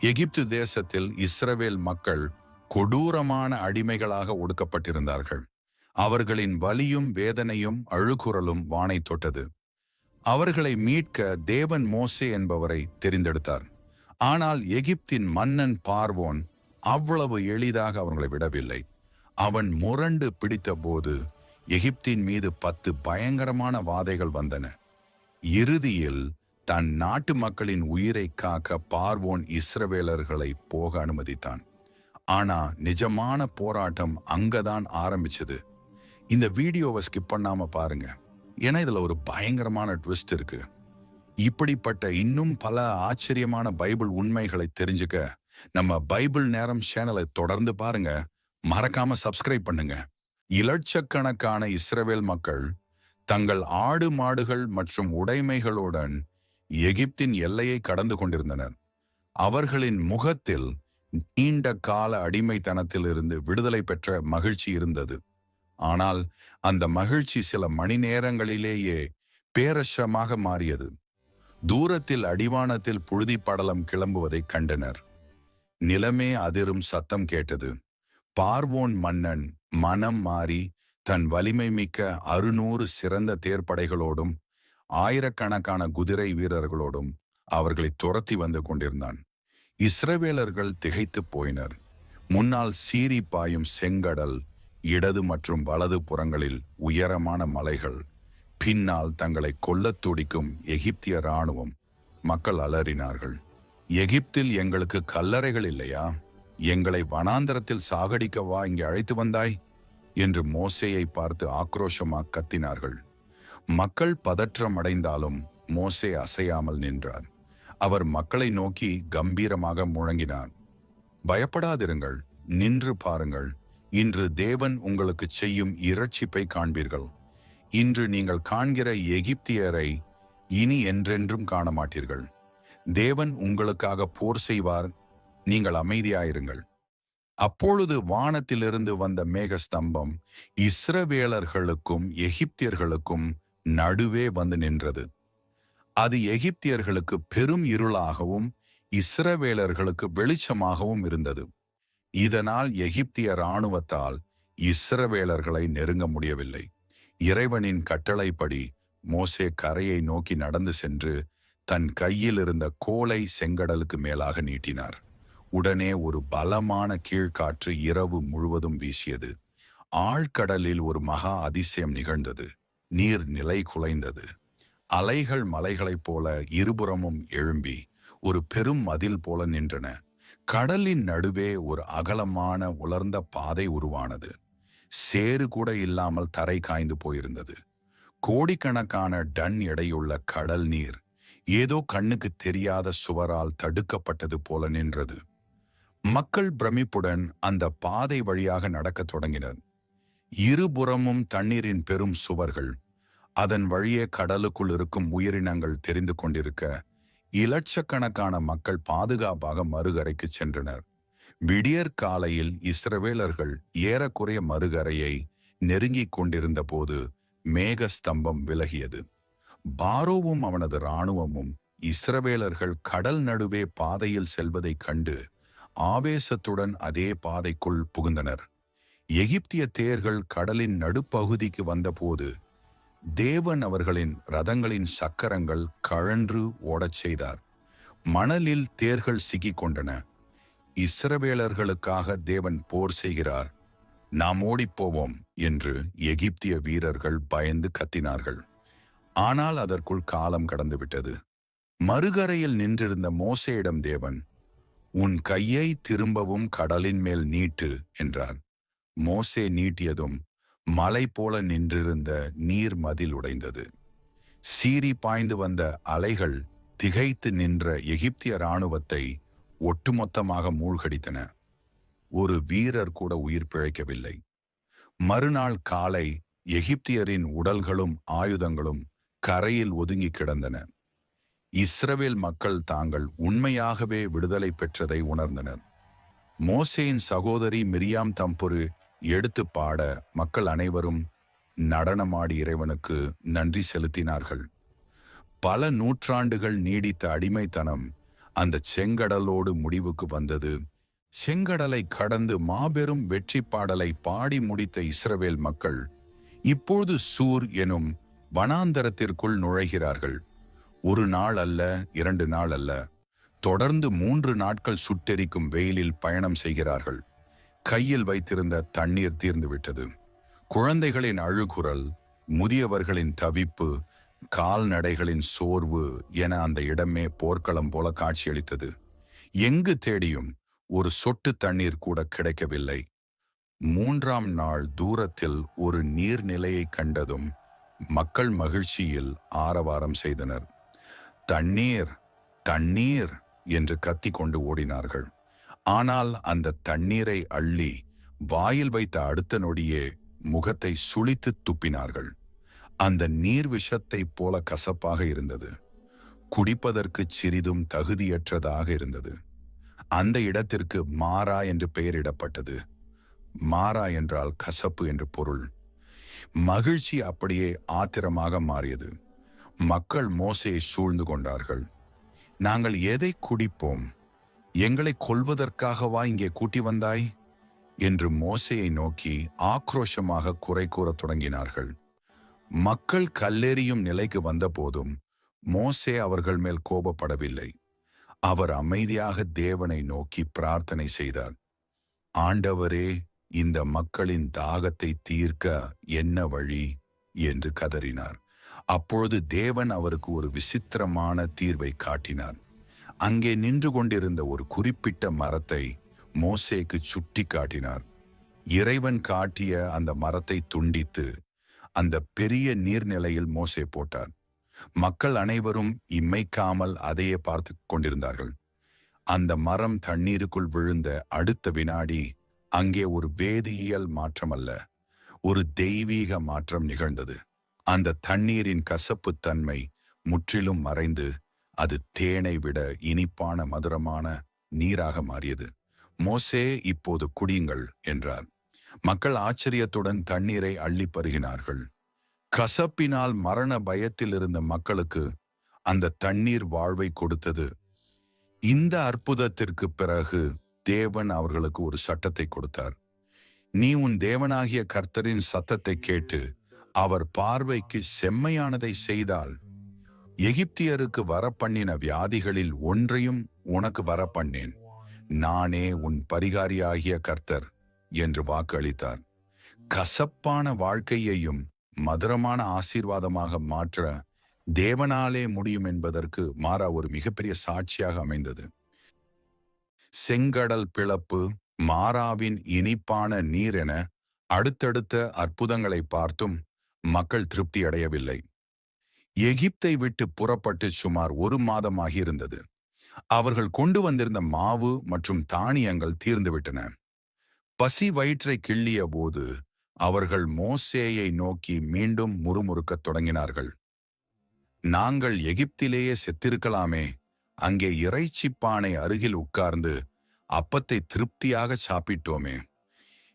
எகிப்து தேசத்தில் இஸ்ரவேல் மக்கள் கொடூரமான அடிமைகளாக ஒடுக்கப்பட்டிருந்தார்கள். அவர்களின் வலியும் வேதனையும் அழுகுரலும் வானை தொட்டது. அவர்களை மீட்க தேவன் மோசே என்பவரை தெரிந்தெடுத்தார். ஆனால் எகிப்தின் மன்னன் பார்வோன் அவ்வளவு எளிதாக அவர்களை விடவில்லை. அவன் முரண்டு பிடித்தபோது எகிப்தின் மீது பத்து பயங்கரமான வாதைகள் வந்தன. இறுதியில் தன் நாட்டு மக்களின் உயிரை காக்க பார்வோன் இஸ்ரவேலர்களை போக அனுமதித்தான். ஆனா நிஜமான போராட்டம் அங்கதான் ஆரம்பிச்சது. இந்த வீடியோவை ஸ்கிப் பண்ணாம பாருங்க. ஏன்னா இதுல ஒரு பயங்கரமான ட்விஸ்ட் இருக்கு. இப்படிப்பட்ட இன்னும் பல ஆச்சரியமான பைபிள் உண்மைகளை தெரிஞ்சுக்க நம்ம பைபிள் நேரம் சேனலை தொடர்ந்து பாருங்க. மறக்காம சப்ஸ்கிரைப் பண்ணுங்க. இலட்சக்கணக்கான இஸ்ரவேல் மக்கள் தங்கள் ஆடு மாடுகள் மற்றும் உடைமைகளுடன் எகிப்தின் எல்லையை கடந்து கொண்டிருந்தனர். அவர்களின் முகத்தில் நீண்ட கால அடிமைத்தனத்தில் இருந்து விடுதலை பெற்ற மகிழ்ச்சி இருந்தது. ஆனால் அந்த மகிழ்ச்சி சில மணி நேரங்களிலேயே பேரஷமாக மாறியது. தூரத்தில் அடிவானத்தில் புழுதி படலம் கிளம்புவதைக் கண்டனர். நிலமே அதிரும் சத்தம் கேட்டது. பார்வோன் மன்னன் மனம் மாறி தன் வலிமை மிக்க அறுநூறு சிறந்த தேர்ப்படைகளோடும் ஆயிரக்கணக்கான குதிரை வீரர்களோடும் அவர்களை துரத்தி வந்து கொண்டிருந்தான். இஸ்ரவேலர்கள் திகைத்துப் போயினர். முன்னால் சீறி பாயும் செங்கடல் இடது மற்றும் வலது புறங்களில் உயரமான மலைகள் பின்னால் தங்களை கொல்லத் துடிக்கும் எகிப்திய இராணுவம். மக்கள் அலறினார்கள். எகிப்தில் எங்களுக்கு கல்லறைகள் இல்லையா? எங்களை வனாந்தரத்தில் சாகடிக்கவா இங்கே அழைத்து வந்தாய்? என்று மோசையை பார்த்து ஆக்ரோஷமாக கத்தினார்கள். மக்கள் பதற்றம் அடைந்தாலும் மோசே அசையாமல் நின்றார். அவர் மக்களை நோக்கி கம்பீரமாக முழங்கினார். பயப்படாதிருங்கள் நின்று பாருங்கள். இன்று தேவன் உங்களுக்கு செய்யும் இரட்சிப்பை காண்பீர்கள். இன்று நீங்கள் காண்கிற எகிப்தியரை இனி என்றென்றும் காண மாட்டீர்கள் தேவன் உங்களுக்காக போர் செய்வார். நீங்கள் அமைதியாயிருங்கள். அப்பொழுது வானத்திலிருந்து வந்த மேகஸ்தம்பம் இஸ்ரவேலர்களுக்கும் எகிப்தியர்களுக்கும் நடுவே வந்து நின்றது. அது எகிப்தியர்களுக்கு பெரும் இருளாகவும் இஸ்ரவேலர்களுக்கு வெளிச்சமாகவும் இருந்தது. இதனால் எகிப்திய இராணுவத்தால் இஸ்ரவேலர்களை நெருங்க முடியவில்லை. இறைவனின் கட்டளைப்படி மோசே கரையை நோக்கி நடந்து சென்று தன் கையில் இருந்த கோலை செங்கடலுக்கு மேலாக நீட்டினார். உடனே ஒரு பலமான கீழ்காற்று இரவு முழுவதும் வீசியது. ஆழ்கடலில் ஒரு மகா அதிசயம் நிகழ்ந்தது. நீர் நிலை குலைந்தது. அலைகள் மலைகளைப் போல இருபுறமும் எழும்பி ஒரு பெரும் மதில் போல நின்றன. கடலின் நடுவே ஒரு அகலமான உலர்ந்த பாதை உருவானது. சேறு கூட இல்லாமல் தரை காய்ந்து போயிருந்தது. கோடிக்கணக்கான டன் எடையுள்ள கடல் நீர் ஏதோ கண்ணுக்கு தெரியாத சுவரால் தடுக்கப்பட்டது போல நின்றது. மக்கள் பிரமிப்புடன் அந்த பாதை வழியாக நடக்கத் தொடங்கினர். இருபுறமும் தண்ணீரின் பெரும் சுவர்கள். அதன் வழியே கடலுக்குள் இருக்கும் உயிரினங்கள் தெரிந்து கொண்டிருக்க இலட்சக்கணக்கான மக்கள் பாதுகாப்பாக மறுகரைக்கு சென்றனர். விடியற் காலையில் இஸ்ரவேலர்கள் ஏறக்குறைய மறுகரையை நெருங்கிக் கொண்டிருந்த போது மேகஸ்தம்பம் விலகியது. பாரோவும் அவனது இராணுவமும் இஸ்ரவேலர்கள் கடல் நடுவே பாதையில் செல்வதைக் கண்டு ஆவேசத்துடன் அதே பாதைக்குள் புகுந்தனர். எகிப்திய தேர்கள் கடலின் நடுப்பகுதிக்கு வந்தபோது தேவன் அவர்களின் ரதங்களின் சக்கரங்கள் கழன்று ஓடச் செய்தார். மணலில் தேர்கள் சிக்கிக் கொண்டன இஸ்ரவேலர்களுக்காக தேவன் போர் செய்கிறார். நாம் ஓடிப்போவோம் என்று எகிப்திய வீரர்கள் பயந்து கத்தினார்கள். ஆனால் அதற்குள் காலம் கடந்துவிட்டது. மறுகரையில் நின்றிருந்த மோசையிடம் தேவன் உன் கையை திரும்பவும் கடலின் மேல் நீட்டு என்றார். மோசே நீட்டியதும் மலை போல நின்றிருந்த நீர் மதில் உடைந்தது. சீறி பாய்ந்து வந்த அலைகள் திகைத்து நின்ற எகிப்திய இராணுவத்தை ஒட்டுமொத்தமாக மூழ்கடித்தன. ஒரு வீரர் கூட உயிர் பிழைக்கவில்லை. மறுநாள் காலை எகிப்தியரின் உடல்களும் ஆயுதங்களும் கரையில் ஒதுங்கி கிடந்தன. இஸ்ரவேல் மக்கள் தாங்கள் உண்மையாகவே விடுதலை பெற்றதை உணர்ந்தனர். மோசேயின் சகோதரி மிரியாம் தம்புரு எடுத்து பாட மக்கள் அனைவரும் நடனமாடி இறைவனுக்கு நன்றி செலுத்தினார்கள். பல நூற்றாண்டுகள் நீடித்த அடிமைத்தனம் அந்த செங்கடலோடு முடிவுக்கு வந்தது. செங்கடலை கடந்து மாபெரும் வெற்றி பாடலை பாடி முடித்த இஸ்ரவேல் மக்கள் இப்போது சூர் எனும் வனாந்தரத்திற்குள் நுழைகிறார்கள். ஒரு நாள் அல்ல இரண்டு நாள் அல்ல. தொடர்ந்து மூன்று நாட்கள் சுட்டெரிக்கும் வெயிலில் பயணம் செய்கிறார்கள். கையில் வைத்திருந்த தண்ணீர் தீர்ந்துவிட்டது. குழந்தைகளின் அழுகுரல் முதியவர்களின் தவிப்பு கால்நடைகளின் சோர்வு என அந்த இடமே போர்க்களம் போல காட்சியளித்தது. எங்கு தேடியும் ஒரு சொட்டு தண்ணீர் கூட கிடைக்கவில்லை. மூன்றாம் நாள் தூரத்தில் ஒரு நீர்நிலையை கண்டதும் மக்கள் மகிழ்ச்சியில் ஆரவாரம் செய்தனர். தண்ணீர் தண்ணீர்! என்று கத்திக்கொண்டு ஓடினார்கள். ஆனால் அந்த தண்ணீரை அள்ளி வாயில் வைத்த அடுத்த நொடியே முகத்தை சுழித்து துப்பினார்கள். அந்த நீர் விஷத்தைப் போல கசப்பாக இருந்தது. குடிப்பதற்கு சிறிதும் தகுதியற்றதாக இருந்தது. அந்த இடத்திற்கு மாறா என்று பெயரிடப்பட்டது. மாறா என்றால் கசப்பு என்று பொருள். மகிழ்ச்சி அப்படியே ஆத்திரமாக மாறியது. மக்கள் மோசையை சூழ்ந்து கொண்டார்கள். நாங்கள் எதை குடிப்போம்? எங்களை கொள்வதற்காகவா இங்கே கூட்டி வந்தாய்? என்று மோசையை நோக்கி ஆக்ரோஷமாக குறை கூறத் தொடங்கினார்கள். மக்கள் கல்லெறியும் நிலைக்கு வந்தபோதும் மோசே அவர்கள் மேல் கோபப்படவில்லை. அவர் அமைதியாக தேவனை நோக்கி பிரார்த்தனை செய்தார். ஆண்டவரே இந்த மக்களின் தாகத்தை தீர்க்க என்ன வழி? என்று கதறினார். அப்பொழுது தேவன் அவருக்கு ஒரு விசித்திரமான தீர்வை காட்டினார். அங்கே நின்று கொண்டிருந்த ஒரு குறிப்பிட்ட மரத்தை மோசேக்கு சுட்டி காட்டினார். இறைவன் காட்டிய அந்த மரத்தை துண்டித்து அந்த பெரிய நீர்நிலையில் மோசே போட்டார். மக்கள் அனைவரும் இம்மைக்காமல் அதையே பார்த்து கொண்டிருந்தார்கள். அந்த மரம் தண்ணீருக்குள் விழுந்த அடுத்த வினாடி அங்கே ஒரு வேதியியல் மாற்றம் அல்ல ஒரு தெய்வீக மாற்றம் நிகழ்ந்தது. அந்த தண்ணீரின் கசப்பு தன்மை முற்றிலும் மறைந்து அது தேனை விட இனிப்பான மதுரமான நீராக மாறியது. மோசே இப்போது குடியுங்கள் என்றார். மக்கள் ஆச்சரியத்துடன் தண்ணீரை அள்ளி பருகினார்கள். கசப்பினால் மரண பயத்தில் இருந்த மக்களுக்கு அந்த தண்ணீர் வாழ்வை கொடுத்தது. இந்த அற்புதத்திற்கு பிறகு தேவன் அவர்களுக்கு ஒரு சட்டத்தை கொடுத்தார். நீ உன் தேவனாகிய கர்த்தரின் சத்தத்தை கேட்டு அவர் பார்வைக்கு செம்மையானதை செய்தால் எகிப்தியருக்கு வரப்பண்ணின வியாதிகளில் ஒன்றையும் உனக்கு வரப்பண்ணேன். நானே உன் பரிகாரியாகிய கர்த்தர் என்று வாக்களித்தார். கசப்பான வாழ்க்கையையும் மதுரமான ஆசீர்வாதமாக மாற்ற தேவனாலே முடியும் என்பதற்கு மாறா ஒரு மிகப்பெரிய சாட்சியாக அமைந்தது. செங்கடல் பிளப்பு மாறாவின் இனிப்பான நீர் என அடுத்தடுத்த அற்புதங்களை பார்த்தும் மக்கள் திருப்தி அடையவில்லை. எகிப்தை விட்டு புறப்பட்டு சுமார் ஒரு மாதமாகியிருந்தது. அவர்கள் கொண்டு வந்திருந்த மாவு மற்றும் தானியங்கள் தீர்ந்துவிட்டன பசி வயிற்றை கிள்ளிய போது அவர்கள் மோசேயை நோக்கி மீண்டும் முறுமுறுக்கத் தொடங்கினார்கள். நாங்கள் எகிப்திலேயே செத்திருக்கலாமே. அங்கே இறைச்சி பானை அருகில் உட்கார்ந்து அப்பத்தை திருப்தியாக சாப்பிட்டோமே.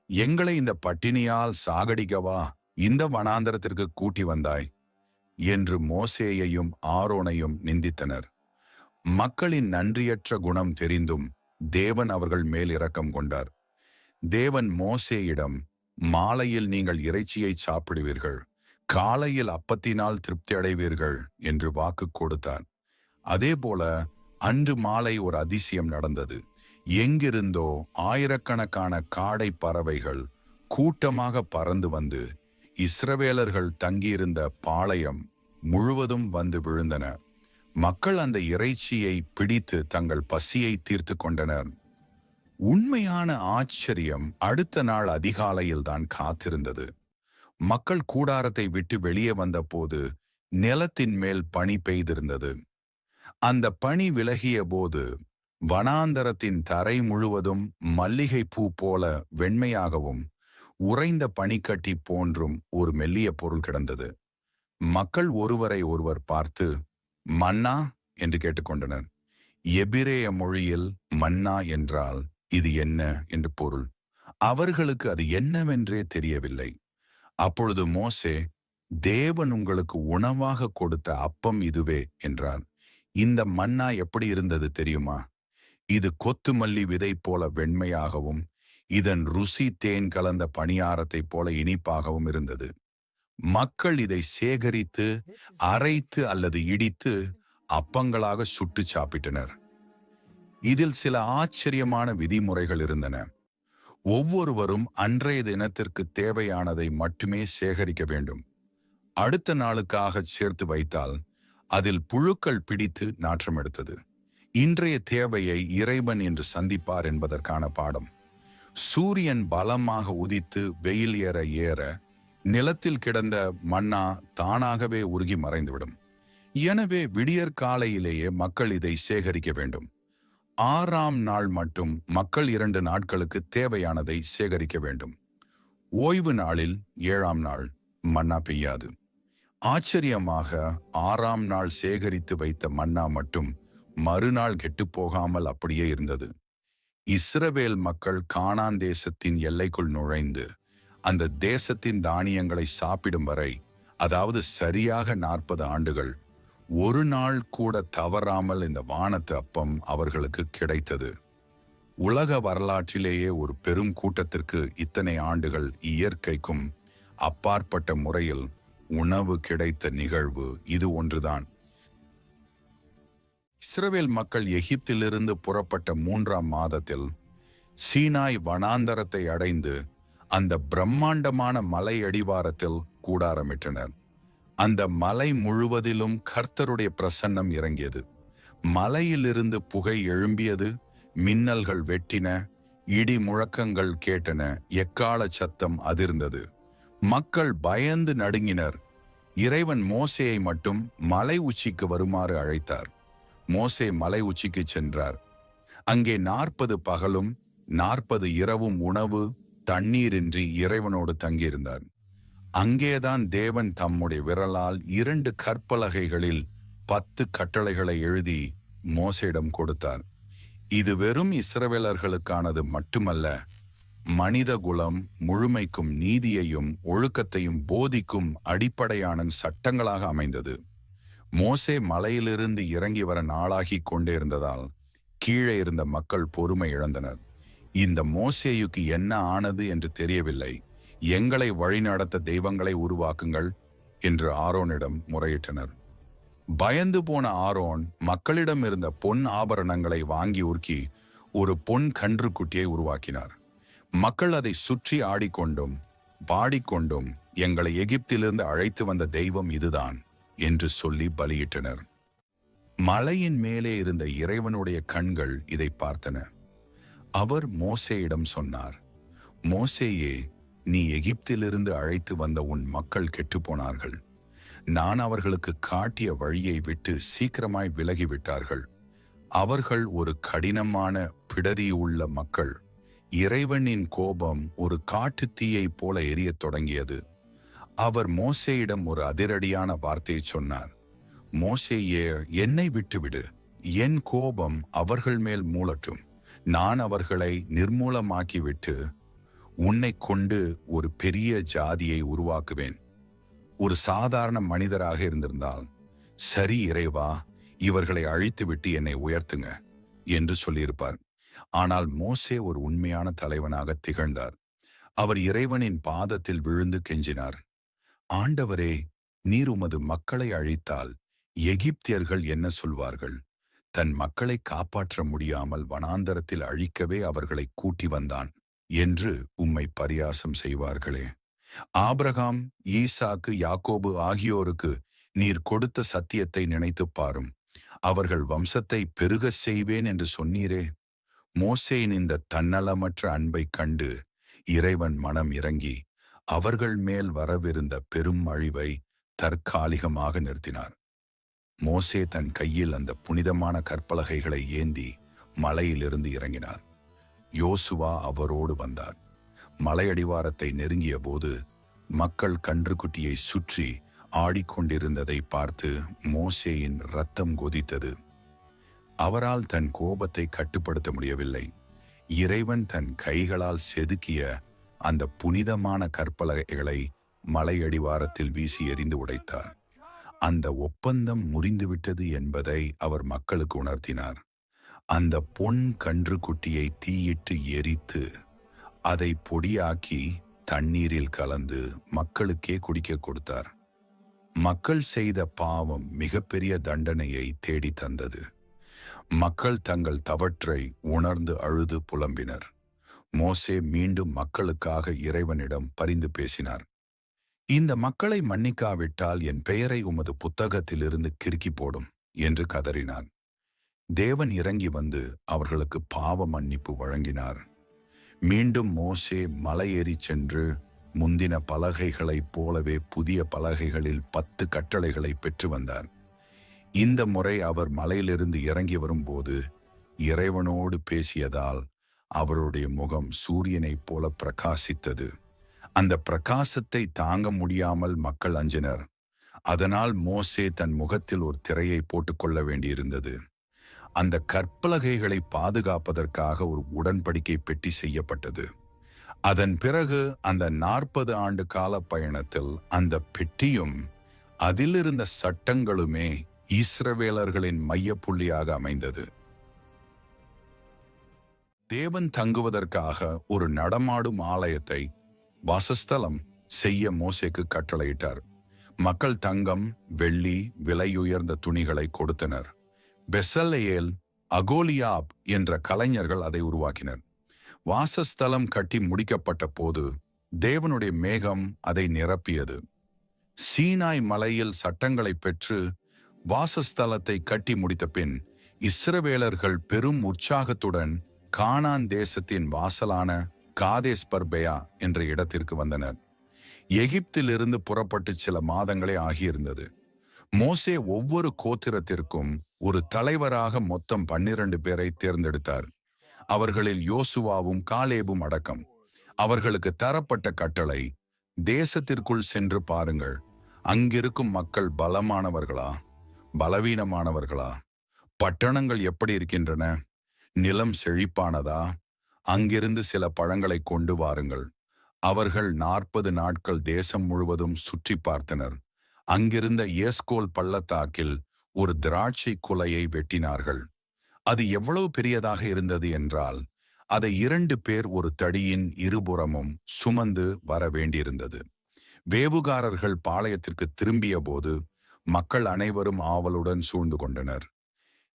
எங்களை இந்த பட்டினியால் சாகடிக்கவா? இந்த வனாந்தரத்திற்கு கூட்டி வந்தாய் என்று மோசேயையும் ஆரோனையும் நிந்தித்தனர். மக்களின் நன்றியற்ற குணம் தெரிந்தும் தேவன் அவர்கள் மேல் இரக்கம் கொண்டார். தேவன் மோசேயிடம் மாலையில் நீங்கள் இறைச்சியை சாப்பிடுவீர்கள் காலையில் அப்பத்தினால் திருப்தி அடைவீர்கள் என்று வாக்கு கொடுத்தார் அதேபோல அன்று மாலை ஒரு அதிசயம் நடந்தது. எங்கிருந்தோ ஆயிரக்கணக்கான காடை பறவைகள் கூட்டமாக பறந்து வந்து இஸ்ரவேலர்கள் தங்கியிருந்த பாளையம் முழுவதும் வந்து விழுந்தன. மக்கள் அந்த இறைச்சியை பிடித்து தங்கள் பசியை தீர்த்து கொண்டனர். உண்மையான ஆச்சரியம் அடுத்த நாள் அதிகாலையில் தான் காத்திருந்தது. மக்கள் கூடாரத்தை விட்டு வெளியே வந்தபோது நிலத்தின் மேல் பனி பெய்திருந்தது. அந்த பனி விலகிய போது வனாந்தரத்தின் தரை முழுவதும் மல்லிகை பூ போல வெண்மையாகவும் உறைந்த பனிக்கட்டி போன்றும் ஒரு மெல்லிய பொருள் கிடந்தது. மக்கள் ஒருவரை ஒருவர் பார்த்து மன்னா? என்று கேட்டுக்கொண்டனர். எபிரேய மொழியில் மன்னா என்றால் இது என்ன? என்று பொருள். அவர்களுக்கு அது என்னவென்றே தெரியவில்லை. அப்பொழுது மோசே தேவன் உங்களுக்கு உணவாக கொடுத்த அப்பம் இதுவே என்றார். இந்த மன்னா எப்படி இருந்தது தெரியுமா? இது கொத்துமல்லி விதை போல வெண்மையாகவும் இதன் ருசி தேன் கலந்த பணியாரத்தைப் போல இனிப்பாகவும் இருந்தது. மக்கள் இதை சேகரித்து அரைத்து அல்லது இடித்து அப்பங்களாக சுட்டு சாப்பிட்டனர். இதில் சில ஆச்சரியமான விதிமுறைகள் இருந்தன. ஒவ்வொருவரும் அன்றைய தினத்திற்கு தேவையானதை மட்டுமே சேகரிக்க வேண்டும். அடுத்த நாளுக்காக சேர்த்து வைத்தால் அதில் புழுக்கள் பிடித்து நாற்றம் எடுத்தது இன்றைய தேவையை இறைவன் என்று சந்திப்பார் என்பதற்கான பாடம். சூரியன் பலமாக உதித்து வெயில் ஏற ஏற நிலத்தில் கிடந்த மன்னா தானாகவே உருகி மறைந்துவிடும். எனவே விடியற் காலையிலேயே மக்கள் இதை சேகரிக்க வேண்டும். ஆறாம் நாள் மட்டும் மக்கள் இரண்டு நாட்களுக்கு தேவையானதை சேகரிக்க வேண்டும். ஓய்வு நாளில் ஏழாம் நாள் மன்னா பெய்யாது. ஆச்சரியமாக ஆறாம் நாள் சேகரித்து வைத்த மன்னா மட்டும் மறுநாள் கெட்டுப்போகாமல் அப்படியே இருந்தது. இஸ்ரவேல் மக்கள் கானான் தேசத்தின் எல்லைக்குள் நுழைந்து அந்த தேசத்தின் தானியங்களை சாப்பிடும் வரை அதாவது சரியாக நாற்பது ஆண்டுகள் ஒரு நாள் கூட தவறாமல் இந்த வானத்து அப்பம் அவர்களுக்கு கிடைத்தது. உலக வரலாற்றிலேயே ஒரு பெரும் கூட்டத்திற்கு இத்தனை ஆண்டுகள் இயற்கைக்கும் அப்பாற்பட்ட முறையில் உணவு கிடைத்த நிகழ்வு இது ஒன்றுதான். இஸ்ரவேல் மக்கள் எகிப்திலிருந்து புறப்பட்ட மூன்றாம் மாதத்தில் சீனாய் வனாந்தரத்தை அடைந்து அந்த பிரம்மாண்டமான மலை அடிவாரத்தில் கூடாரமிட்டனர். அந்த மலை முழுவதிலும் கர்த்தருடைய பிரசன்னம் இறங்கியது. மலையிலிருந்து புகை எழும்பியது மின்னல்கள் வெட்டின இடி முழக்கங்கள் கேட்டன எக்கால சத்தம் அதிர்ந்தது. மக்கள் பயந்து நடுங்கினர். இறைவன் மோசையை மட்டும் மலை உச்சிக்கு வருமாறு அழைத்தார். மோசே மலை உச்சிக்கு சென்றார். அங்கே நாற்பது பகலும் நாற்பது இரவும் உணவு தண்ணீரின்றி இறைவனோடு தங்கியிருந்தார். அங்கேதான் தேவன் தம்முடைய விரலால் இரண்டு கற்பலகைகளில் பத்து கட்டளைகளை எழுதி மோசையிடம் கொடுத்தார். இது வெறும் இஸ்ரவேலர்களுக்கானது மட்டுமல்ல மனித குலம் முழுமைக்கும் நீதியையும் ஒழுக்கத்தையும் போதிக்கும் அடிப்படையான சட்டங்களாக அமைந்தது. மோசே மலையிலிருந்து இறங்கி வர நாளாகி கொண்டே இருந்ததால் கீழே இருந்த மக்கள் பொறுமை இழந்தனர். இந்த மோசேயுக்கு என்ன ஆனது என்று தெரியவில்லை. எங்களை வழிநடத்த தெய்வங்களை உருவாக்குங்கள் என்று ஆரோனிடம் முறையிட்டனர். பயந்து போன ஆரோன் மக்களிடம் இருந்த பொன் ஆபரணங்களை வாங்கி உருக்கி ஒரு பொன் கன்றுக்குட்டியை உருவாக்கினார். மக்கள் அதை சுற்றி ஆடிக்கொண்டும் பாடிக்கொண்டும் எங்களை எகிப்திலிருந்து அழைத்து வந்த தெய்வம் இதுதான். என்று சொல்லி பலியிட்டனர். மலையின் மேலே இருந்த இறைவனுடைய கண்கள் இதை பார்த்தன. அவர் மோசேயிடம் சொன்னார் மோசேயே நீ எகிப்திலிருந்து அழைத்து வந்த உன் மக்கள் கெட்டுப்போனார்கள். நான் அவர்களுக்கு காட்டிய வழியை விட்டு சீக்கிரமாய் விலகிவிட்டார்கள். அவர்கள் ஒரு கடினமான பிடரியுள்ள மக்கள். இறைவனின் கோபம் ஒரு காட்டுத் தீயைப் போல எரியத் தொடங்கியது. அவர் மோசேயிடம் ஒரு அதிரடியான வார்த்தையை சொன்னார். மோசேயே என்னை விட்டுவிடு. என் கோபம் அவர்கள் மேல் மூளட்டும். நான் அவர்களை நிர்மூலமாக்கிவிட்டு உன்னை கொண்டு ஒரு பெரிய ஜாதியை உருவாக்குவேன். ஒரு சாதாரண மனிதராக இருந்திருந்தால் சரி இறைவா இவர்களை அழித்துவிட்டு என்னை உயர்த்துங்க என்று சொல்லியிருப்பார். ஆனால் மோசே ஒரு உண்மையான தலைவனாக திகழ்ந்தார். அவர் இறைவனின் பாதத்தில் விழுந்து கெஞ்சினார். ஆண்டவரே நீர் உமது மக்களை அழித்தால் எகிப்தியர்கள் என்ன சொல்வார்கள்? தன் மக்களை காப்பாற்ற முடியாமல் வனாந்தரத்தில் அழிக்கவே அவர்களை கூட்டி வந்தான் என்று உம்மை பரியாசம் செய்வார்களே. ஆபிரகாம் ஈசாக்கு யாக்கோபு ஆகியோருக்கு நீர் கொடுத்த சத்தியத்தை நினைத்துப் பாரும். அவர்கள் வம்சத்தை பெருகச் செய்வேன் என்று சொன்னீரே. மோசேயின் இந்த தன்னலமற்ற அன்பைக் கண்டு இறைவன் மனம் இறங்கி அவர்கள் மேல் வரவிருந்த பெரும் அழிவை தற்காலிகமாக நிறுத்தினார். மோசே தன் கையில் அந்த புனிதமான கற்பலகைகளை ஏந்தி மலையிலிருந்து இறங்கினார். யோசுவா அவரோடு வந்தார். மலையடிவாரத்தை நெருங்கிய போது மக்கள் கன்றுக்குட்டியை சுற்றி ஆடிக்கொண்டிருந்ததை பார்த்து மோசேயின் ரத்தம் கொதித்தது. அவரால் தன் கோபத்தை கட்டுப்படுத்த முடியவில்லை. இறைவன் தன் கைகளால் செதுக்கிய அந்த புனிதமான கற்பலகைகளை மலையடிவாரத்தில் வீசி எறிந்து உடைத்தார். அந்த ஒப்பந்தம் முறிந்துவிட்டது என்பதை அவர் மக்களுக்கு உணர்த்தினார். அந்த பொன் கன்றுக்குட்டியை தீயிட்டு எரித்து அதை பொடியாக்கி தண்ணீரில் கலந்து மக்களுக்கே குடிக்க கொடுத்தார். மக்கள் செய்த பாவம் மிகப்பெரிய தண்டனையை தேடி தந்தது. மக்கள் தங்கள் தவற்றை உணர்ந்து அழுது புலம்பினர். மோசே மீண்டும் மக்களுக்காக இறைவனிடம் பரிந்து பேசினார். இந்த மக்களை மன்னிக்காவிட்டால் என் பெயரை உமது புத்தகத்திலிருந்து கிறுக்கி போடும் என்று கதறினார் தேவன் இறங்கி வந்து அவர்களுக்கு பாவ மன்னிப்பு வழங்கினார். மீண்டும் மோசே மலையேறி சென்று முந்தின பலகைகளைப் போலவே புதிய பலகைகளில் பத்து கட்டளைகளை பெற்று வந்தார். இந்த முறை அவர் மலையிலிருந்து இறங்கி வரும்போது இறைவனோடு பேசியதால் அவருடைய முகம் சூரியனைப் போல பிரகாசித்தது. அந்த பிரகாசத்தை தாங்க முடியாமல் மக்கள் அஞ்சினர். அதனால் மோசே தன் முகத்தில் ஒரு திரையை போட்டுக்கொள்ள வேண்டியிருந்தது. அந்த கற்பலகைகளை பாதுகாப்பதற்காக ஒரு உடன்படிக்கை பெட்டி செய்யப்பட்டது. அதன் பிறகு அந்த நாற்பது ஆண்டு கால பயணத்தில் அந்த பெட்டியும் அதிலிருந்த சட்டங்களுமே இஸ்ரவேலர்களின் மையப்புள்ளியாக அமைந்தது. தேவன் தங்குவதற்காக ஒரு நடமாடும் ஆலயத்தை வாசஸ்தலம் செய்ய மோசேக்கு கட்டளையிட்டார். மக்கள் தங்கம் வெள்ளி விலையுயர்ந்த துணிகளை கொடுத்தனர். பெசல்லையேல் அகோலியாப் என்ற கலைஞர்கள் அதை உருவாக்கினர். வாசஸ்தலம் கட்டி முடிக்கப்பட்ட போது தேவனுடைய மேகம் அதை நிரப்பியது. சீனாய் மலையில் சட்டங்களை பெற்று வாசஸ்தலத்தை கட்டி முடித்த பின் இஸ்ரவேலர்கள் பெரும் உற்சாகத்துடன் கானான் தேசத்தின் வாசலான காதேஸ் பர்பெயா என்ற இடத்திற்கு வந்தனர். எகிப்திலிருந்து புறப்பட்டு சில மாதங்களே ஆகியிருந்தது. மோசே ஒவ்வொரு கோத்திரத்திற்கும் ஒரு தலைவராக மொத்தம் பன்னிரண்டு பேரை தேர்ந்தெடுத்தார். அவர்களில் யோசுவாவும் காலேபும் அடக்கம். அவர்களுக்கு தரப்பட்ட கட்டளை தேசத்திற்குள் சென்று பாருங்கள். அங்கிருக்கும் மக்கள் பலமானவர்களா? பலவீனமானவர்களா? பட்டணங்கள் எப்படி இருக்கின்றன? நிலம் செழிப்பானதா? அங்கிருந்து சில பழங்களை கொண்டு வாருங்கள். அவர்கள் நாற்பது நாட்கள் தேசம் முழுவதும் சுற்றி பார்த்தனர். அங்கிருந்த ஏஸ்கோல் பள்ளத்தாக்கில் ஒரு திராட்சை குலையை வெட்டினார்கள். அது எவ்வளவு பெரியதாக இருந்தது என்றால் அதை இரண்டு பேர் ஒரு தடியின் இருபுறமும் சுமந்து வர வேண்டியிருந்தது. வேவுகாரர்கள் பாளையத்திற்கு திரும்பிய போது மக்கள் அனைவரும் ஆவலுடன் சூழ்ந்து கொண்டனர்.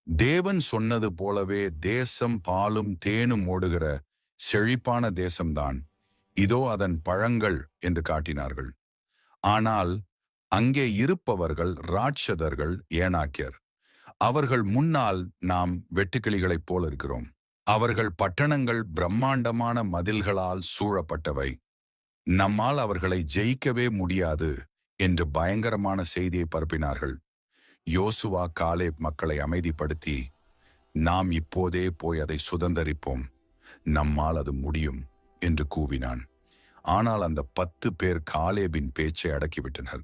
தேவன் சொன்னது போலவே தேசம் பாலும் தேனும் ஓடுகிற செழிப்பான தேசம்தான். இதோ அதன் பழங்கள் என்று காட்டினார்கள். ஆனால் அங்கே இருப்பவர்கள் ராட்சதர்கள் ஏனாக்கியர். அவர்கள் முன்னால் நாம் வெட்டுக்கிளிகளைப் போல இருக்கிறோம். அவர்கள் பட்டணங்கள் பிரம்மாண்டமான மதில்களால் சூழப்பட்டவை. நம்மால் அவர்களை ஜெயிக்கவே முடியாது என்று பயங்கரமான செய்தியை பரப்பினார்கள். யோசுவா காலேப் மக்களை அமைதிப்படுத்தி நாம் இப்போதே போய் அதை சுதந்தரிப்போம். நம்மால் அது முடியும் என்று கூவினான். ஆனால் அந்த பத்து பேர் காலேபின் பேச்சை அடக்கிவிட்டனர்.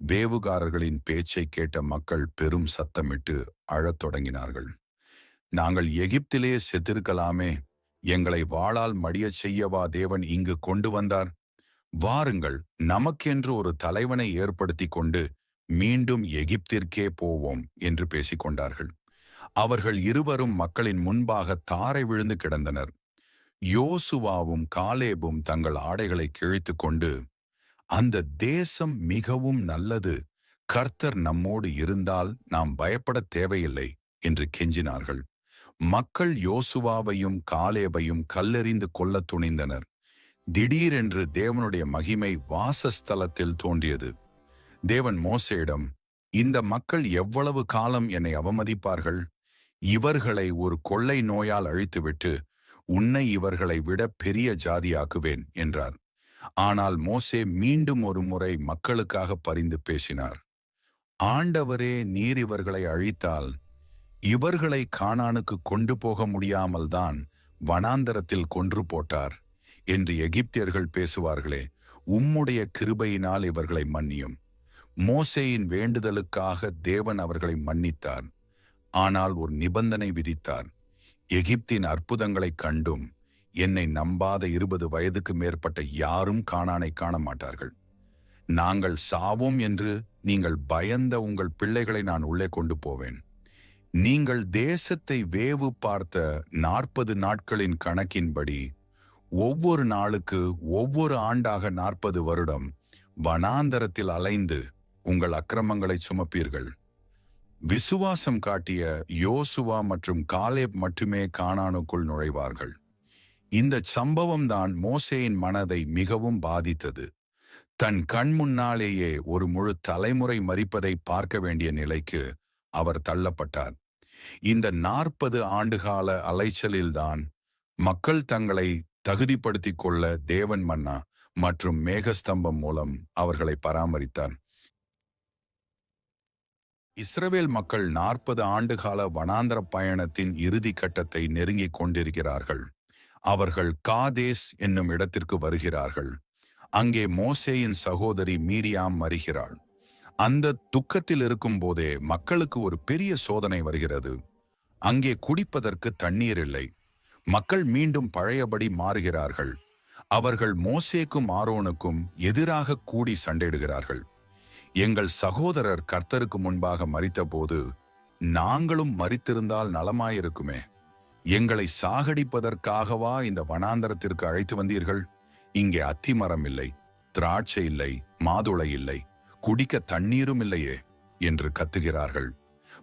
வேவுகாரர்களின் பேச்சை கேட்ட மக்கள் பெரும் சத்தமிட்டு அழத் தொடங்கினார்கள். நாங்கள் எகிப்திலே செத்திருக்கலாமே. எங்களை வாளால் மடியச் செய்யவா தேவன் இங்கு கொண்டு வந்தார்? வாருங்கள் நமக்கென்று ஒரு தலைவனை ஏற்படுத்தி கொண்டு மீண்டும் எகிப்திற்கே போவோம் என்று பேசிக் கொண்டார்கள் அவர்கள் இருவரும் மக்களின் முன்பாக தாரை விழுந்து கிடந்தனர். யோசுவாவும் காலேபும் தங்கள் ஆடைகளை கிழித்துக் கொண்டு அந்த தேசம் மிகவும் நல்லது. கர்த்தர் நம்மோடு இருந்தால் நாம் பயப்பட தேவையில்லை என்று கெஞ்சினார்கள். மக்கள் யோசுவாவையும் காலேபையும் கல்லெறிந்து கொள்ளத் துணிந்தனர். திடீரென்று தேவனுடைய மகிமை வாசஸ்தலத்தில் தோன்றியது. தேவன் மோசேயிடம் இந்த மக்கள் எவ்வளவு காலம் என்னை அவமதிப்பார்கள்? இவர்களை ஒரு கொள்ளை நோயால் அழித்துவிட்டு உன்னை இவர்களை விட பெரிய ஜாதியாக்குவேன் என்றார். ஆனால் மோசே மீண்டும் ஒரு முறை மக்களுக்காக பரிந்து பேசினார். ஆண்டவரே நீர் இவர்களை அழித்தால் இவர்களை காணானுக்கு கொண்டு போக முடியாமல்தான் வனாந்தரத்தில் கொன்று போட்டார் என்று எகிப்தியர்கள் பேசுவார்களே உம்முடைய கிருபையினால் இவர்களை மன்னியும். மோசேயின் வேண்டுதலுக்காக தேவன் அவர்களை மன்னித்தார். ஆனால் ஒரு நிபந்தனை விதித்தார். எகிப்தின் அற்புதங்களைக் கண்டும் என்னை நம்பாத இருபது வயதுக்கு மேற்பட்ட யாரும் காணானை காண மாட்டார்கள் நாங்கள் சாவோம் என்று நீங்கள் பயந்த உங்கள் பிள்ளைகளை நான் உள்ளே கொண்டு போவேன். நீங்கள் தேசத்தை வேவு பார்த்த நாற்பது நாட்களின் கணக்கின்படி ஒவ்வொரு நாளுக்கு ஒவ்வொரு ஆண்டாக நாற்பது வருடம் வனாந்தரத்தில் அலைந்து உங்கள் அக்கிரமங்களை சுமப்பீர்கள். விசுவாசம் காட்டிய யோசுவா மற்றும் காலேப் மட்டுமே காணானுக்குள் நுழைவார்கள். இந்த சம்பவம் தான் மோசேயின் மனதை மிகவும் பாதித்தது. தன் கண் முன்னாலேயே ஒரு முழு தலைமுறை மறிப்பதை பார்க்க வேண்டிய நிலைக்கு அவர் தள்ளப்பட்டார். இந்த நாற்பது ஆண்டுகால அலைச்சலில்தான் மக்கள் தங்களை தகுதிப்படுத்திக் கொள்ள தேவன் மன்னா மற்றும் மேகஸ்தம்பம் மூலம் அவர்களை பராமரித்தான் இஸ்ரவேல் மக்கள் நாற்பது ஆண்டுகால வனாந்தர பயணத்தின் இறுதி கட்டத்தை நெருங்கிக் கொண்டிருக்கிறார்கள். அவர்கள் காதேஸ் என்னும் இடத்திற்கு வருகிறார்கள். அங்கே மோசேயின் சகோதரி மீரியாம் வருகிறாள். அந்த துக்கத்தில் இருக்கும் போதே மக்களுக்கு ஒரு பெரிய சோதனை வருகிறது. அங்கே குடிப்பதற்கு தண்ணீர் இல்லை. மக்கள் மீண்டும் பழையபடி மாறுகிறார்கள். அவர்கள் மோசேக்கும் ஆரோனுக்கும் எதிராக கூடி சண்டையிடுகிறார்கள். எங்கள் சகோதரர் கர்த்தருக்கு முன்பாக மறித்தபோது நாங்களும் மறித்திருந்தால் நலமாயிருக்குமே. எங்களை சாகடிப்பதற்காகவா இந்த வனாந்தரத்திற்கு அழைத்து வந்தீர்கள்? இங்கே அத்திமரம் இல்லை திராட்சை இல்லை மாதுளை இல்லை குடிக்க தண்ணீரும் இல்லையே என்று கத்துகிறார்கள்.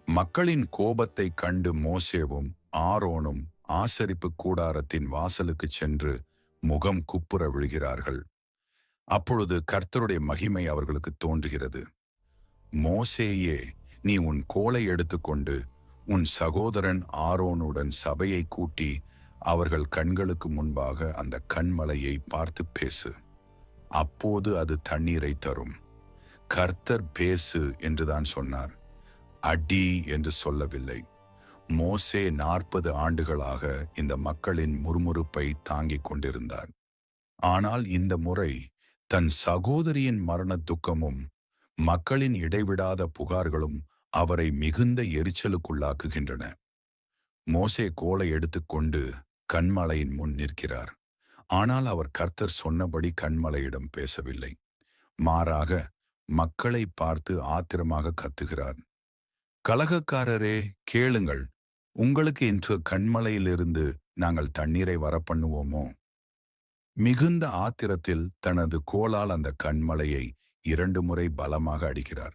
மக்களின் கோபத்தை கண்டு மோசேவும் ஆரோனும் ஆசரிப்பு கூடாரத்தின் வாசலுக்கு சென்று முகம் குப்புற விழுகிறார்கள். அப்பொழுது கர்த்தருடைய மகிமை அவர்களுக்கு தோன்றுகிறது. மோசேயே நீ உன் கோலை எடுத்துக்கொண்டு உன் சகோதரன் ஆரோனுடன் சபையை கூட்டி அவர்கள் கண்களுக்கு முன்பாக அந்த கண்மலையை பார்த்து பேசு. அப்போது அது தண்ணீரை தரும். கர்த்தர் பேசு என்றுதான் சொன்னார். அடி என்று சொல்லவில்லை. மோசே நாற்பது ஆண்டுகளாக இந்த மக்களின் முறுமுறுப்பை தாங்கிக் கொண்டிருந்தார். ஆனால் இந்த முறை தன் சகோதரியின் மரண துக்கமும் மக்களின் இடைவிடாத புகார்களும் அவரை மிகுந்த எரிச்சலுக்குள்ளாக்குகின்றன. மோசே கோலை எடுத்துக்கொண்டு கண்மலையின் முன் நிற்கிறார். ஆனால் அவர் கர்த்தர் சொன்னபடி கண்மலையிடம் பேசவில்லை. மாறாக மக்களை பார்த்து ஆத்திரமாக கத்துகிறார். கலகக்காரரே கேளுங்கள். உங்களுக்கு இன்று கண்மலையிலிருந்து நாங்கள் தண்ணீரை வரப்பண்ணுவோமோ? மிகுந்த ஆத்திரத்தில் தனது கோலால் அந்த கண்மலையை இரண்டு முறை பலமாக அடிக்கிறார்.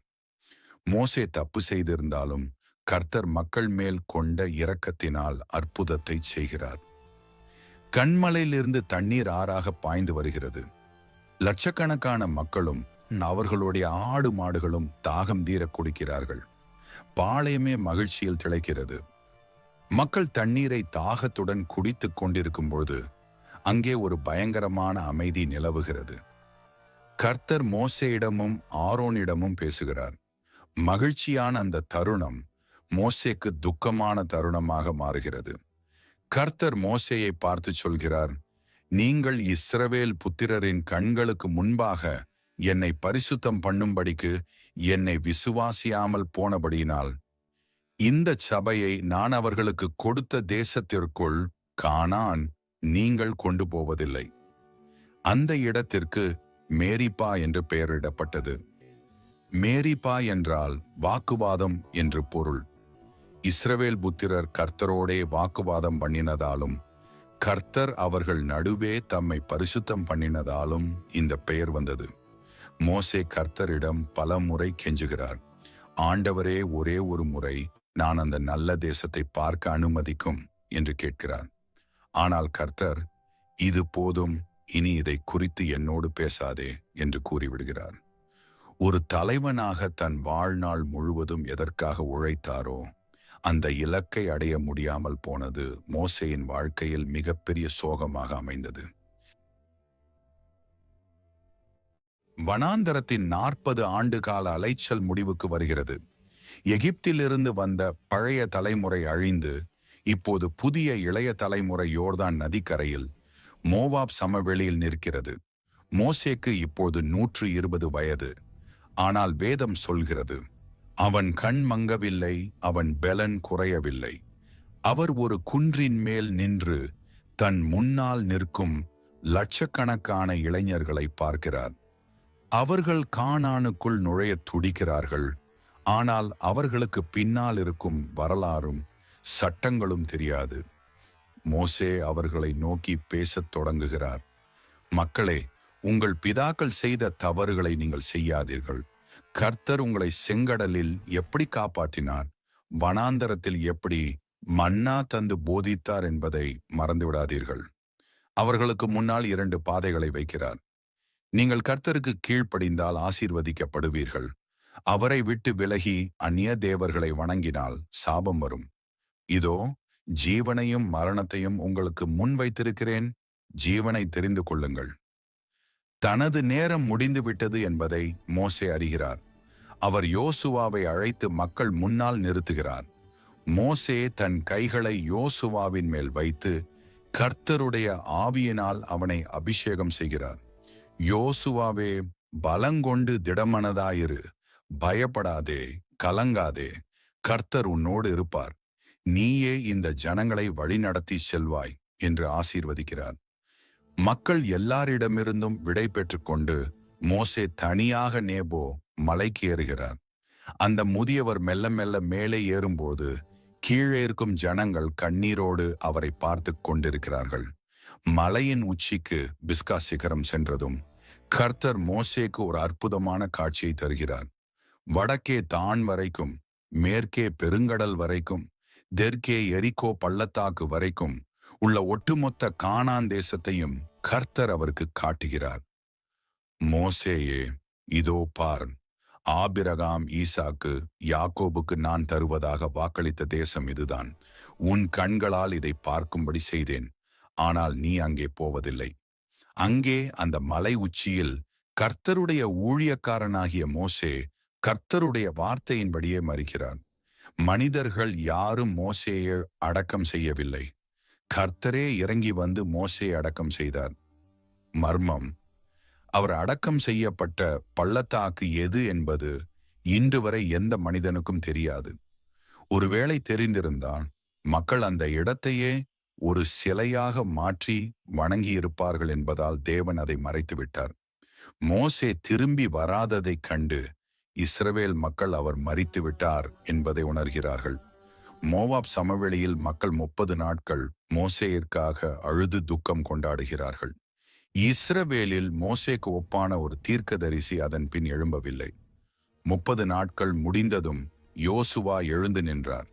மோசே தப்பு செய்திருந்தாலும் கர்த்தர் மக்கள் மேல் கொண்ட இரக்கத்தினால் அற்புதத்தை செய்கிறார். கண்மலையிலிருந்து தண்ணீர் ஆறாக பாய்ந்து வருகிறது. லட்சக்கணக்கான மக்களும் அவர்களுடைய ஆடு மாடுகளும் தாகம் தீர குடிக்கிறார்கள். பாளையமே மகிழ்ச்சியில் திளைக்கிறது. மக்கள் தண்ணீரை தாகத்துடன் குடித்துக் கொண்டிருக்கும் பொழுது அங்கே ஒரு பயங்கரமான அமைதி நிலவுகிறது. கர்த்தர் மோசேயிடமும் ஆரோனிடமும் பேசுகிறார். மகிழ்ச்சியான அந்த தருணம் மோசேக்கு துக்கமான தருணமாக மாறுகிறது. கர்த்தர் மோசேயை பார்த்து சொல்கிறார் நீங்கள் இஸ்ரவேல் புத்திரரின் கண்களுக்கு முன்பாக என்னை பரிசுத்தம் பண்ணும்படிக்கு என்னை விசுவாசியாமல் போனபடியினால் இந்த சபையை நான் அவர்களுக்கு கொடுத்த தேசத்திற்குள் காணான். நீங்கள் கொண்டு போவதில்லை. அந்த இடத்திற்கு மேரிப்பா என்று பெயரிடப்பட்டது. மேரிப்பா என்றால் வாக்குவாதம் என்று பொருள். இஸ்ரவேல் புத்திரர் கர்த்தரோடே வாக்குவாதம் பண்ணினதாலும் கர்த்தர் அவர்கள் நடுவே தம்மை பரிசுத்தம் பண்ணினதாலும் இந்த பெயர் வந்தது. மோசே கர்த்தரிடம் பல முறை கெஞ்சுகிறார். ஆண்டவரே ஒரே ஒரு முறை நான் அந்த நல்ல தேசத்தை பார்க்க அனுமதிக்கும் என்று கேட்கிறார். ஆனால் கர்த்தர் இது போதும் இனி இதை குறித்து என்னோடு பேசாதே என்று கூறிவிடுகிறார். ஒரு தலைவனாக தன் வாழ்நாள் முழுவதும் எதற்காக உழைத்தாரோ அந்த இலக்கை அடைய முடியாமல் போனது மோசையின் வாழ்க்கையில் மிகப்பெரிய சோகமாக அமைந்தது. வனாந்தரத்தின் நாற்பது ஆண்டு கால அலைச்சல் முடிவுக்கு வருகிறது. எகிப்திலிருந்து வந்த பழைய தலைமுறை அழிந்து இப்போது புதிய இளைய தலைமுறை யோர்தான் நதிக்கரையில். மோவாப் சமவெளியில் நிற்கிறது. மோசேக்கு இப்போது நூற்று இருபது வயது. ஆனால் வேதம் சொல்கிறது அவன் கண் மங்கவில்லை அவன் பெலன் குறையவில்லை. அவர் ஒரு குன்றின் மேல் நின்று தன் முன்னால் நிற்கும் லட்சக்கணக்கான இளைஞர்களை பார்க்கிறார். அவர்கள் காணானுக்குள் நுழையத் துடிக்கிறார்கள். ஆனால் அவர்களுக்கு பின்னால் இருக்கும் வரலாறும் சட்டங்களும் தெரியாது. மோசே அவர்களை நோக்கி பேசத் தொடங்குகிறார். மக்களே உங்கள் பிதாக்கள் செய்த தவறுகளை நீங்கள் செய்யாதீர்கள். கர்த்தர் உங்களை செங்கடலில் எப்படி காப்பாற்றினார்? வனாந்தரத்தில் எப்படி மன்னா தந்து போதித்தார் என்பதை மறந்துவிடாதீர்கள். அவர்களுக்கு முன்னால் இரண்டு பாதைகளை வைக்கிறார். நீங்கள் கர்த்தருக்கு கீழ்ப்படிந்தால் ஆசீர்வதிக்கப்படுவீர்கள். அவரை விட்டு விலகி அந்நிய தேவர்களை வணங்கினால் சாபம் வரும். இதோ ஜீவனையும் மரணத்தையும் உங்களுக்கு முன் வைத்திருக்கிறேன். ஜீவனை தெரிந்து கொள்ளுங்கள். தனது நேரம் முடிந்துவிட்டது என்பதை மோசே அறிகிறார். அவர் யோசுவாவை அழைத்து மக்கள் முன்னால் நிறுத்துகிறார். மோசே தன் கைகளை யோசுவாவின் மேல் வைத்து கர்த்தருடைய ஆவியினால் அவனை அபிஷேகம் செய்கிறார். யோசுவாவே பலங்கொண்டு திடமனதாயிரு. பயப்படாதே கலங்காதே. கர்த்தர் உன்னோடு இருப்பார். நீயே இந்த ஜனங்களை வழிநடத்தி செல்வாய் என்று ஆசீர்வதிக்கிறார். மக்கள் எல்லாரிடமிருந்தும் விடை பெற்றுக்கொண்டு மோசே தனியாக நேபோ மலைக்கு ஏறுகிறார். அந்த முதியவர் மெல்ல மெல்ல மேலே ஏறும்போது கீழே இருக்கும் ஜனங்கள் கண்ணீரோடு அவரை பார்த்து கொண்டிருக்கிறார்கள். மலையின் உச்சிக்கு பிஸ்கா சிகரம் சென்றதும் கர்த்தர் மோசேக்கு ஒரு அற்புதமான காட்சியை தருகிறார். வடக்கே தான் வரைக்கும் மேற்கே பெருங்கடல் வரைக்கும் தெற்கே எரிக்கோ பள்ளத்தாக்கு வரைக்கும் உள்ள ஒட்டுமொத்த கானான் தேசத்தையும் கர்த்தர் அவருக்கு காட்டுகிறார். மோசேயே இதோ பார் ஆபிரகாம் ஈசாக்கு யாக்கோபுக்கு நான் தருவதாக வாக்களித்த தேசம் இதுதான். உன் கண்களால் இதை பார்க்கும்படி செய்தேன் ஆனால் நீ அங்கே போவதில்லை. அங்கே அந்த மலை உச்சியில் கர்த்தருடைய ஊழியக்காரனாகிய மோசே கர்த்தருடைய வார்த்தையின்படியே மறிக்கிறார் மனிதர்கள் யாரும் மோசேயை அடக்கம் செய்யவில்லை. கர்த்தரே இறங்கி வந்து மோசே அடக்கம் செய்தார். மர்மம். அவர் அடக்கம் செய்யப்பட்ட பள்ளத்தாக்கு எது என்பது இன்று வரை எந்த மனிதனுக்கும் தெரியாது. ஒருவேளை தெரிந்திருந்தால் மக்கள் அந்த இடத்தையே ஒரு சிலையாக மாற்றி வணங்கியிருப்பார்கள் என்பதால் தேவன் அதை மறைத்து விட்டார் மோசே திரும்பி வராததைக் கண்டு இஸ்ரவேல் மக்கள் அவர் மறித்து விட்டார் என்பதை உணர்கிறார்கள். மோவாப் சமவெளியில் மக்கள் முப்பது நாட்கள் மோசேயிற்காக அழுது துக்கம் கொண்டாடுகிறார்கள். இஸ்ரவேலில் மோசேக்கு ஒப்பான ஒரு தீர்க்கதரிசி அதன் பின் எழும்பவில்லை. முப்பது நாட்கள் முடிந்ததும் யோசுவா எழுந்து நின்றார்.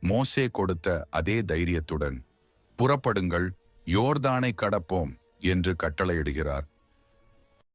மோசே கொடுத்த அதே தைரியத்துடன் புறப்படுங்கள் யோர்தானை கடப்போம் என்று கட்டளையிடுகிறார்.